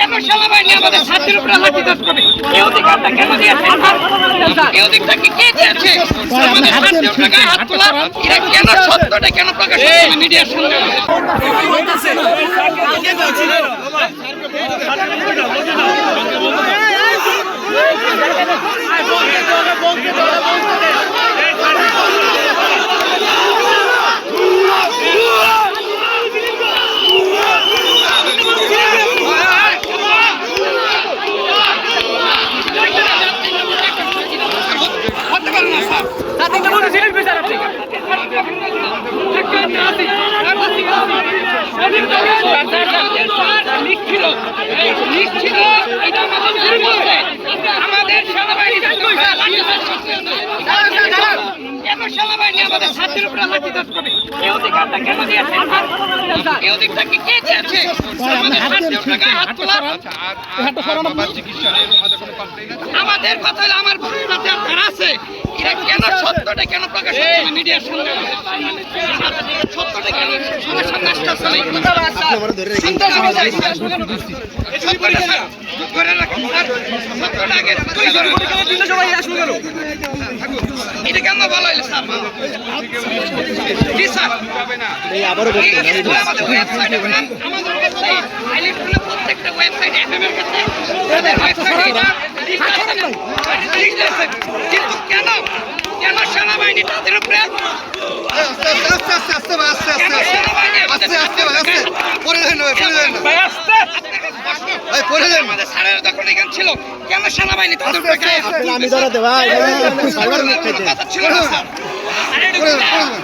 কেন সেনাবাহিনী আমাদের ছাত্রের উপরে লাঠিচার্জ করে? এই অধিকারটা কেন দিয়েছে? এই অধিকারটা কে দিয়েছে? আমাদের ছাত্রের উপরে গায়ে হাত তোলা, এরা কেন সত্যটা কেন প্রকাশ করছে না মিডিয়ার সামনে হতে পারে না স্যার লিখছিল লিখছিল এটা আমাদের সেনাবাহিনী আমাদের ছাত্রের উপরে লাঠিচার্জ করে এই অধিকারটা কেন দিয়েছে এই অধিকারটা কে দিয়েছে আমাদের কথা হলো, আমার ভূমিকাতে আপনারা আছে। এরা কেন সত্যটা কেন প্রকাশ করছে না? মিডিয়ার সামনে সত্যটা কেন? সবার আসতেছে। এটা কেন বলা হইল স্যার? আবারও আমাদের ওয়েবসাইটে আমাদের ওয়েবসাইট প্রত্যেকটা ওয়েবসাইট এফএম এর ক্ষেত্রে তাদের ওয়েবসাইটে এটা আস্তে। আমাদের স্যারের যখন এখানে ছিল কেন সেনাবাহিনী তাদের উপরে গায়ে হাত আমি ধরাতে ভাই সাইবার মুখ খাইতে ছিল না, স্যার। আরে এটা কি?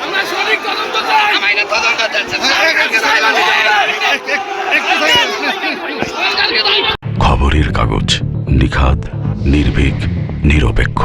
আমরা সঠিক তদন্ত চাই। আমার তদন্ত চাচ্ছে। খবরের কাগজ নিখাত নির্ভীক নিরপেক্ষ